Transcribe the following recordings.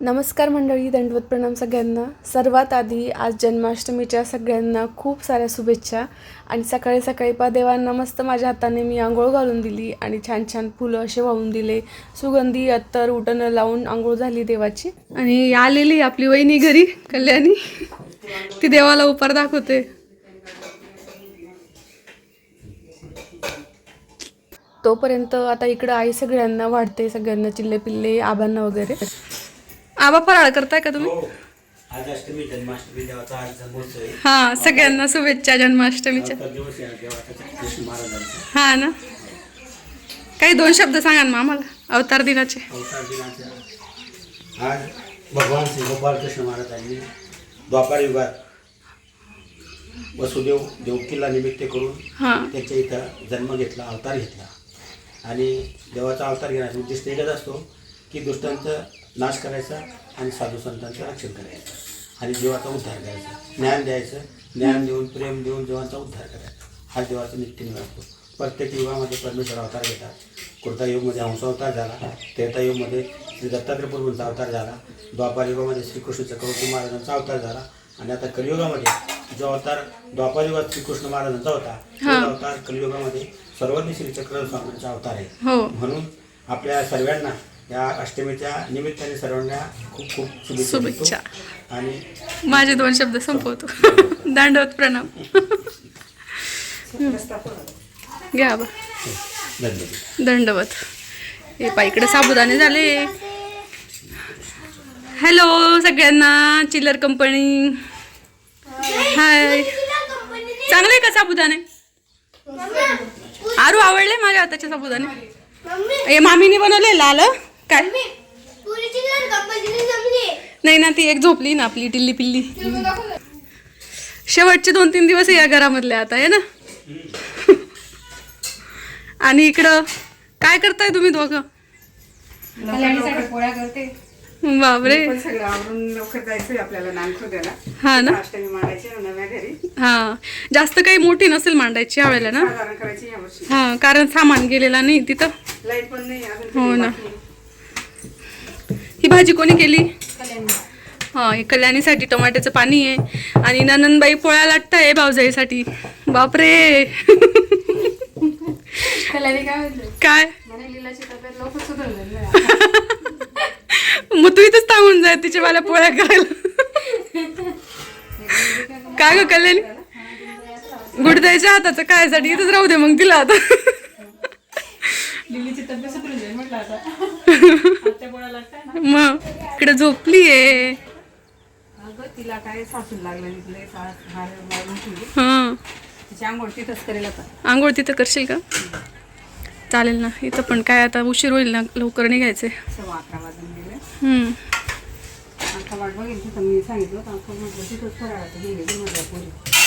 नमस्कार मंडळी दंडवत प्रणाम सगळ्यांना. सर्वात आधी आज जन्माष्टमीच्या सगळ्यांना खूप साऱ्या शुभेच्छा. आणि सकाळी सकाळी पा देवांना मस्त माझ्या हाताने मी आंघोळ घालून दिली आणि छान छान फुलं असे वाहून दिले. सुगंधी अत्तर उटणं लावून आंघोळ झाली देवाची. आणि आलेली आपली वहिनी घरी कल्याणी. ती देवाला उपार दाखवते. तोपर्यंत आता इकडं आई सगळ्यांना वाढते सगळ्यांना चिल्ले पिल्ले आबांना वगैरे. आबा फराळ करताय का तुम्ही? हो. आज अष्टमी जन्माष्टमी देवाचा आज जन्मोत्सव आहे हा सगळ्यांना शुभेच्छा जन्माष्टमीच्या. तर दिवस आहे देवाचा कृष्ण महाराजांचा. हा ना? काही दोन शब्द सांगा ना आम्हाला अवतार दिनाचे. अवतार दिनाचा. आज भगवान श्री गोपाल कृष्ण महाराजांनी द्वापार युगात वसुदेव देवकीला निमित्त करून हा. त्याच्या इथं जन्म घेतला अवतार घेतला. आणि देवाचा अवतार घेण्याचा उद्देश एकच असतो की दुष्टांचा नाश करायचा आणि साधू संतांचं रक्षण करायचं. आणि देवाचा उद्धार करायचा. ज्ञान द्यायचं ज्ञान देऊन प्रेम देऊन देवाचा उद्धार करायचा. हा देवाचा नित्य असतो. प्रत्येक युगामध्ये परमेश्वर अवतार घेतात. कुर्ता युगमध्ये हंसावतार झाला त्रेता युगमध्ये श्री दत्तात्रय प्रभूंचा अवतार झाला द्वापार युगामध्ये श्रीकृष्ण चक्रवर्ती महाराजांचा अवतार झाला आणि आता कलियुगामध्ये जो अवतार द्वापार युगात श्रीकृष्ण महाराजांचा होता तो अवतार कलियुगामध्ये सर्वज्ञ श्री चक्र स्वामींचा अवतार आहे. हो. म्हणून आपल्या सर्वांना या अष्टमीच्या निमित्ताने सर्वांना खूप खूप शुभेच्छा. आणि माझे दोन शब्द संपवतो. दांडवत प्रणाम. घ्या बा. धन्यवाद. दंडवत. हे पा इकडे साबुदाणे झाले. हॅलो सगळ्यांना चिल्लर कंपनी. हाय. चांगले का साबुदाणे? आरू आवडले माझ्या हाताचे साबुदाणे? हे मामीने बनवले लाल काय? नाही ना ती एक झोपली ना आपली टिल्ली पिल्ली. शेवटचे दोन तीन दिवस या घरामधले आता आहे ना? आणि इकडं काय करताय तुम्ही दोघं? कल्याणीसाठी पोळ्या करते. बापरे. हा ना? अष्टमी मांडायची ना नव्या घरी. हा. जास्त काही मोठी नसेल मांडायची यावेळेला ना? हा कारण सामान गेलेला नाही तिथं. लाइट पण नाही अजून हो ना. ही भाजी कोणी केली? हा हे कल्याणीसाठी टमाट्याचं पाणी आहे. आणि ननंदबाई पोळ्या लाटताय भावजाईसाठी बापरे! कल्याणी काय. मग तू इथंच थांबून जाय तिच्या मला पोळ्या करायला काय ग कल्याणी? गुडदायच्या हाताचं काय साठी इथंच राहू दे मग तिला आता. तब्येत सुधरून जाईल म्हटलं आता. मग इकडे झोपलीये. अगं तिला काय सासून लागलं तिथले सास हार वाळून ठेवली हा. तिची आंघोळ तिथंच करेल आता. आंघोळ तिथं करशील का? चालेल ना इथं पण काय आता उशीर होईल ना लवकर निघायचे सव्वा अकरा वाजून गेले. हम्म. आता वाट बघेल तिथं मी सांगितलं तिथंच फराळाचं गेले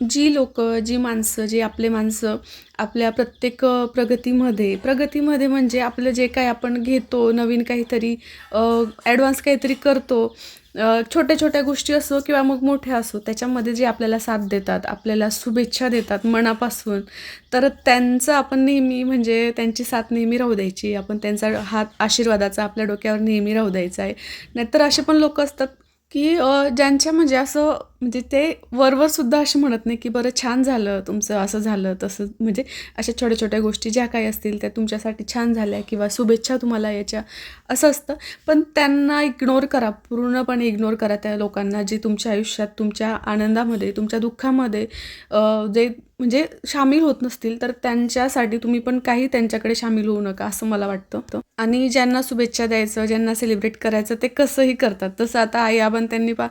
जी लोक जी माणसं जे आपले माणसं आपल्या प्रत्येक प्रगतीमध्ये प्रगतीमध्ये म्हणजे आपलं जे काय आपण घेतो नवीन काहीतरी ॲडव्हान्स काहीतरी करतो छोट्या छोट्या गोष्टी असो किंवा मग मोठ्या असो त्याच्यामध्ये जे आपल्याला साथ देतात आपल्याला शुभेच्छा देतात मनापासून तर त्यांचं आपण नेहमी म्हणजे त्यांची साथ नेहमी राहू द्यायची. आपण त्यांचा हात आशीर्वादाचा आपल्या डोक्यावर नेहमी राहू द्यायचा आहे. नाहीतर असे पण लोक असतात की ज्यांच्या म्हणजे असं म्हणजे ते वरवर सुद्धा असे म्हणत नाही की बरं छान झालं तुमचं असं झालं तसं. म्हणजे अशा छोट्या छोट्या गोष्टी ज्या काही असतील त्या तुमच्यासाठी छान झाल्या किंवा शुभेच्छा तुम्हाला याच्या. असं असतं. पण त्यांना इग्नोर करा. पूर्णपणे इग्नोर करा त्या लोकांना जे तुमच्या आयुष्यात तुमच्या आनंदामध्ये तुमच्या दुःखामध्ये जे म्हणजे सामील होत नसतील तर त्यांच्यासाठी तुम्ही पण काही त्यांच्याकडे सामील होऊ नका असं मला वाटतं. आणि ज्यांना शुभेच्छा द्यायचं ज्यांना सेलिब्रेट करायचं ते कसंही करतात. तसं आता आई आबन त्यांनी पा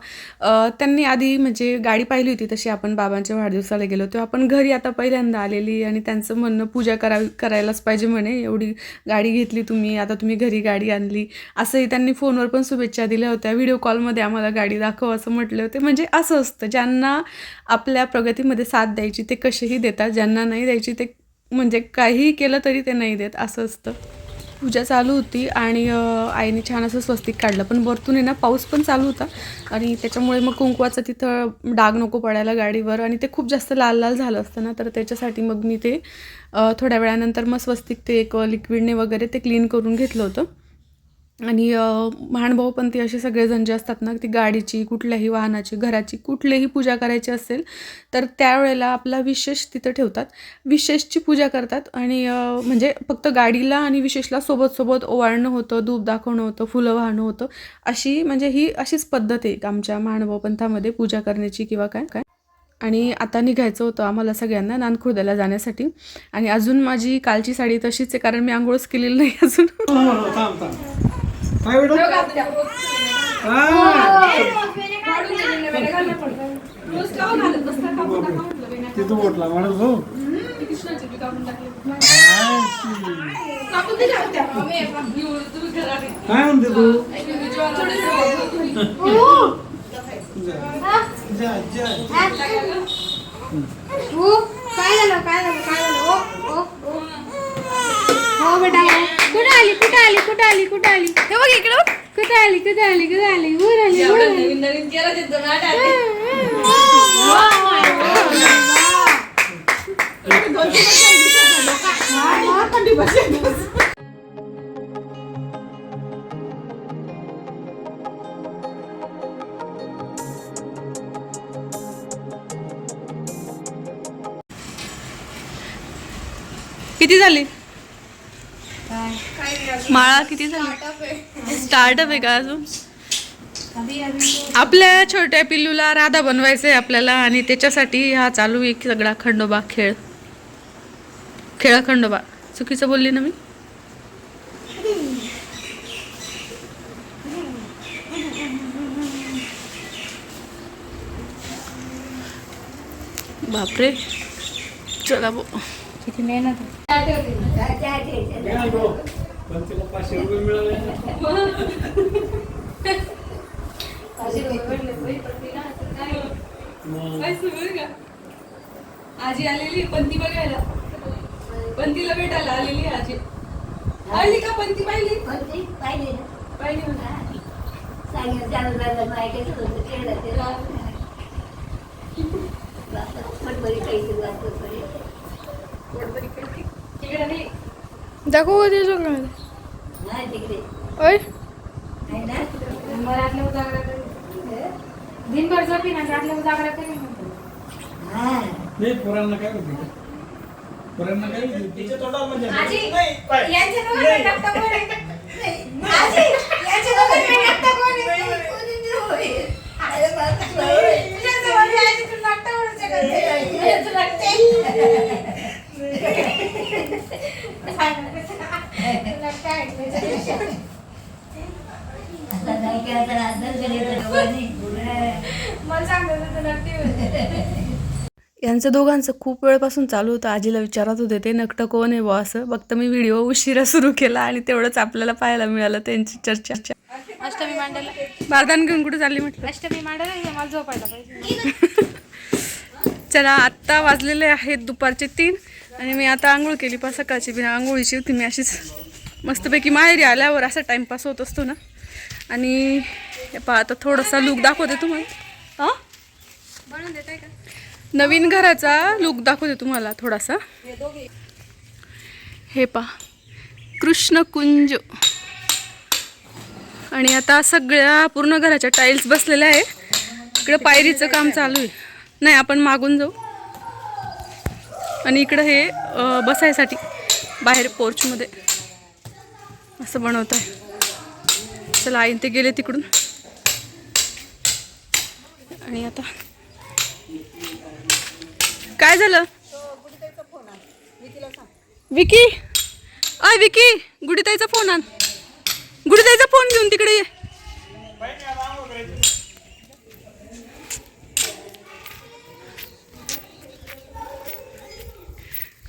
त्यांनी आधी म्हणजे गाडी पाहिली होती तशी आपण बाबांच्या वाढदिवसाला गेलो तेव्हा आपण घरी आता पहिल्यांदा आलेली आणि त्यांचं म्हणणं पूजा करावी करायलाच पाहिजे म्हणे एवढी गाडी घेतली तुम्ही आता तुम्ही घरी गाडी आणली. असंही त्यांनी फोनवर पण शुभेच्छा दिल्या होत्या. व्हिडिओ कॉलमध्ये आम्हाला गाडी दाखव असं म्हटले होते. म्हणजे असं असतं ज्यांना आपल्या प्रगतीमध्ये साथ द्यायची ते कसेही देतात ज्यांना नाही द्यायची ते म्हणजे काहीही केलं तरी ते नाही देत असं असतं. पूजा चालू होती आणि आईने छान असं स्वस्तिक काढलं. पण वरतून आहे ना पाऊस पण चालू होता आणि त्याच्यामुळे मग कुंकवाचं तिथं डाग नको पडायला गाडीवर आणि ते खूप जास्त लाल लाल झालं असतं ना तर त्याच्यासाठी मग मी ते थोड्या वेळानंतर मग स्वस्तिक ते एक लिक्विडने वगैरे ते क्लीन करून घेतलं होतं. आणि अ, महानुभावपंथी असे सगळेजण जे असतात ना ती गाडीची कुठल्याही वाहनाची घराची कुठलीही पूजा करायची असेल तर त्यावेळेला आपला विशेष तिथं ठेवतात. विशेषची पूजा करतात आणि म्हणजे फक्त गाडीला आणि विशेषला सोबत सोबत ओवाळणं होतं धूप दाखवणं होतं फुलं वाहणं होतं अशी म्हणजे ही अशीच पद्धत आहे आमच्या महानुभाव पंथामध्ये पूजा करण्याची किंवा काय काय. आणि आता निघायचं होतं आम्हाला सगळ्यांना नानखुर्द्याला जाण्यासाठी. आणि अजून माझी कालची साडी तशीच आहे कारण मी आंघोळच केलेली नाही अजून. थांब थांब काय बेटा तिथं बोटला म्हणत हो काय म्हणते तू जा, जा, जा. ओ काय झालं काय झालं काय झालं ओ ओ ओ हो बेटा हो. कुठं आली? कुठं आली? कुठं आली? कुठं आली? हे बघ इकडं कुठं आली? कुठं आली? कुठं आली? वर आली वर आली. किती झाली? माळा किती झाली? स्टार्टअप आहे का अजून? आपल्या छोट्या पिल्लूला राधा बनवायचंय आपल्याला आणि त्याच्यासाठी हा चालू आहे की सगळा खंडोबा खेळ. खेळ खंडोबा. चुकीचं बोलली ना मी? बापरे. चला बो. किती मेहनत पण तिला पाचशे रुपये मिळाले मग. आजी आलेली पंती बघायला. पंतीला भेटायला आलेली आजी. पाहिली का पंती पाहिली? पाहिली दाखव कधी ओय दिनभर झोपी ना आतल्या उजागरा नाही पोरांना काय होते पोरांना काय होते यांच्या दोघांना टाकता कोण आहे? आजी, यांच्या दोघांना टाकता कोण आहे? तुझ्या जवळ आहे, आजी, तू टाकता कोण आहे? तू टाकते. तू यांचं दोघांचं खूप वेळपासून चालू होतं. आजीला विचारत होते ते नकटं कोण आहे बुवा असं? फक्त मी व्हिडिओ उशिरा सुरू केला आणि तेवढंच आपल्याला पाहायला मिळालं त्यांची चर्चा. अष्टमी मांडायला बारदान घेऊन कुठे चालली म्हटलं? अष्टमी मांडायला मला झोपायला पाहिजे. चला आत्ता वाजलेले आहेत दुपारचे तीन. आणि मी आता आंघोळ केली पा सकाळची बिना आंघोळीची होती मी अशीच. मस्तपैकी माहेरी आल्यावर असा टाईमपास होत असतो ना. आणि हे पहा आता थोडासा लुक दाखवते तुम्हाला. हां? बनवून का नवीन घराचा लुक दाखवते तुम्हाला थोडासा. हे पहा कृष्णकुंज. आणि आता सगळ्या पूर्ण घराच्या टाईल्स बसलेल्या आहे. इकडं पायरीचं काम चालू आहे. नाही आपण मागून जाऊ. आणि इकडं हे बसायसाठी बाहेर पोर्चमध्ये. असं बनवत आहे चला आई ते गेले तिकडून. आणि आता. काय झालं? विकी? अय विकी गुडीताईचा फोन आण. गुडीताईचा फोन घेऊन तिकडे ये.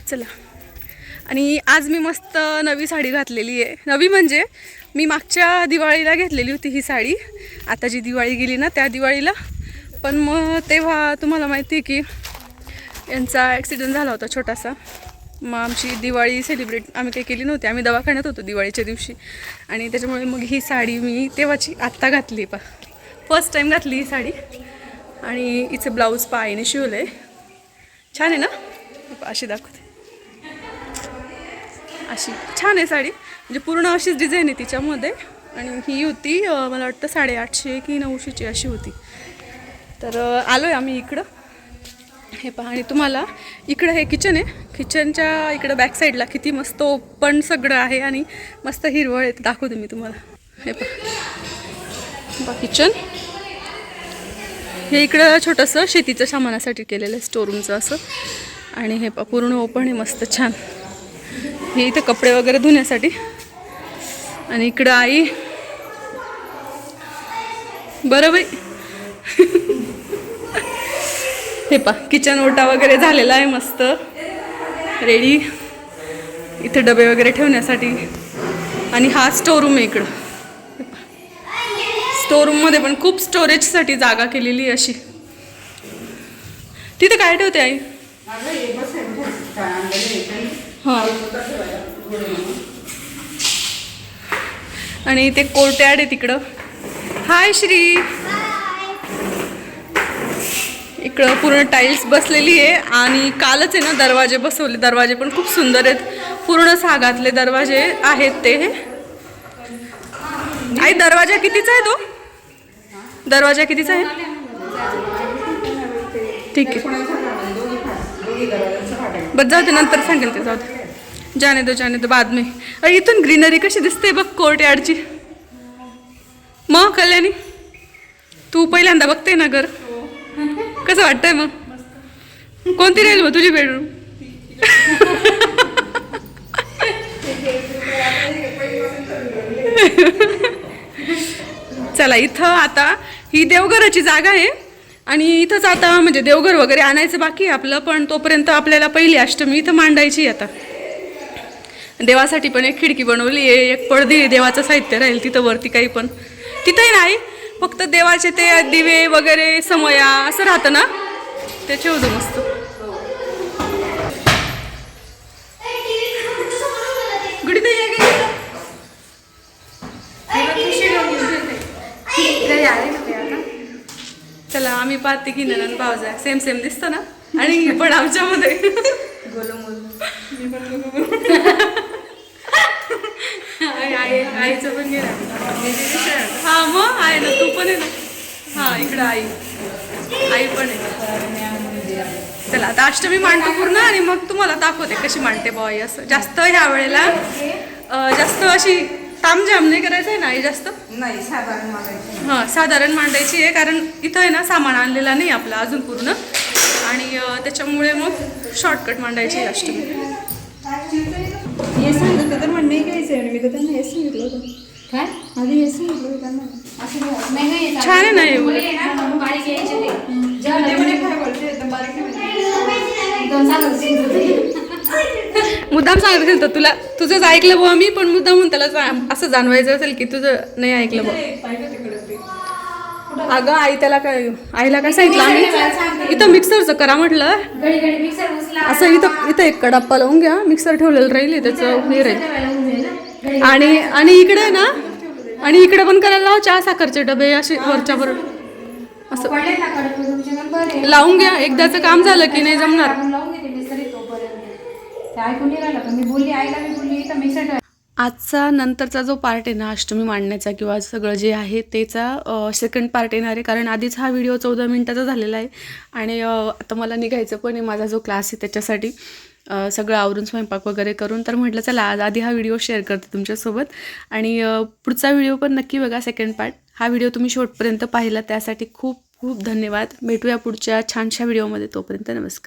चला. आणि आज मी मस्त नवी साडी घातलेली आहे. नवी म्हणजे मी मागच्या दिवाळीला घेतलेली होती ही साडी. आता जी दिवाळी गेली ना त्या दिवाळीला. पण मग तेव्हा तुम्हाला माहिती आहे की यांचा ॲक्सिडेंट झाला होता छोटासा. मग आमची दिवाळी सेलिब्रेट आम्ही काही केली नव्हती. आम्ही दवाखान्यात होतो दिवाळीच्या दिवशी. आणि त्याच्यामुळे मग ही साडी मी तेव्हाची आत्ता घातली पा फर्स्ट टाईम घातली ही साडी. आणि हिचं ब्लाऊज पायने शिवलं आहे छान आहे ना? अशी दाखवते. अशी छान आहे साडी. म्हणजे पूर्ण अशीच डिझाईन आहे तिच्यामध्ये. आणि ही होती मला वाटतं साडेआठशे की नऊशेची अशी होती. तर आलो आहे आम्ही इकडं. हे पहा आणि तुम्हाला इकडं हे किचन आहे. किचनच्या इकडं बॅक साईडला किती मस्त ओपन सगळं आहे आणि मस्त हिरवळ आहे दाखवते मी तुम्हाला. हे पहा. बा किचन हे इकडं छोटंसं शेतीचं सामानासाठी केलेलं आहे स्टोरूमचं असं. आणि हे पहा पूर्ण ओपन आहे मस्त छान. हे इथं कपडे वगैरे धुण्यासाठी. आणि इकडं आई. बरं बाई. हे पा किचन ओटा वगैरे झालेला आहे मस्त. रेडी इथे डबे वगैरे ठेवण्यासाठी. आणि हा स्टोरूम आहे इकडं. स्टोरूममध्ये पण खूप स्टोरेजसाठी जागा केलेली आहे अशी. तिथे काय ठेवते आई? हां आणि ते कोर्टयार्ड आहे तिकडं. हाय श्री. इकडं पूर्ण टाईल्स बसलेली आहे आणि कालच आहे ना दरवाजे बसवले. दरवाजे पण खूप सुंदर आहेत. पूर्ण सागातले दरवाजे आहेत ते. आई दरवाजा कितीचा आहे तो? दरवाजा कितीचा आहे? ठीक आहे. बरं जाऊ दे नंतर सांगेल ते जाऊ दे. जाने दो जाने दो बाद में। अरे इथून ग्रीनरी कशी दिसते बघ कोर्ट यार्डची मग कल्याणी? तू पहिल्यांदा बघते ना घर? कसं वाटतंय मग? कोणती राहील मग तुझी बेडरूम चला इथं आता ही देवघराची जागा आहे. आणि इथंच आता म्हणजे देवघर वगैरे आणायचं बाकी आहे आपलं पण तोपर्यंत आपल्याला पहिली अष्टमी इथं मांडायची आहे आता. देवासाठी पण एक खिडकी बनवली आहे. एक पडदी देवाचं साहित्य राहील तिथं वरती काही पण. तिथंही नाही फक्त देवाचे ते दिवे वगैरे समया असं राहतं ना? ते ठेवतो मस्त. चला आम्ही पाहते की ननन भावजा सेम सेम दिसतं ना? आणि पण आमच्यामध्ये. आई- आई- आईचं पण घे. हा मग? आहे ना. तू पण आहे ना. हा इकडं आई. आई पण आहे चला आता अष्टमी मांडतो पूर्ण आणि मग तुम्हाला दाखवते कशी मांडते बॉय असं. जास्त ह्या वेळेला जास्त अशी तामझाम नाही करायचं आहे ना आई जास्त? नाही साधारण मागायचं हां साधारण मांडायची आहे कारण इथं आहे ना सामान आणलेला नाही आपलं अजून पूर्ण. आणि त्याच्यामुळे मग शॉर्टकट मांडायची अष्टमी. हे सांगितलं तर म्हणणे घ्यायचं आहे मी तर त्यांना हेच सांगितलं होतं काय आधी हेच सांगितलं होतं त्यांना असं नाही. नाही, नाही, चालेल. छान आहे ना हे मुली आहे ना, बारीक यायचे ते. जेवण ते म्हणे काय बोलते एकदम बारीक नाही म्हणे. दोन साखर शिजवत होते. मुद्दाम सांगत असेल तर तुला तुझंच ऐकलं बुवा मी पण मुद्दाम त्याला जा- असं जाणवायचं असेल की तुझं नाही ऐकलं बुवा अगं आई त्याला काय आईला काय सांगितलं आम्ही? इथं मिक्सरचं करा म्हटलं. असं इथं इथं एक कडाप्पा लावून घ्या. मिक्सर ठेवलेलं राहील त्याचं हे राहील. आणि आणि इकडे ना आणि इकडे पण करायला लाव. चहा साखरचे डबे असे वरच्या वर असं. लावून घ्या. एकदाचं काम झालं की नाही जमणार. आजचा नंतरचा जो पार्ट आहे ना अष्टमी मांडण्याचा किंवा सगळं जे आहे त्याचा सेकंड पार्ट येणार आहे. कारण आधीच हा व्हिडिओ चौदा मिनिटाचा झालेला आहे. आणि आता मला निघायचं पण आहे. माझा जो क्लास आहे त्याच्यासाठी सगळं आवरून स्वयंपाक वगैरे करून. तर म्हटलं चला आज आधी हा व्हिडिओ शेअर करते तुमच्यासोबत. आणि पुढचा व्हिडिओ पण नक्की बघा सेकंड पार्ट हा व्हिडिओ तुम्ही शेवटपर्यंत पाहिला. त्यासाठी खूप खूप धन्यवाद. भेटूया पुढच्या छानशा व्हिडिओमध्ये तोपर्यंत नमस्कार.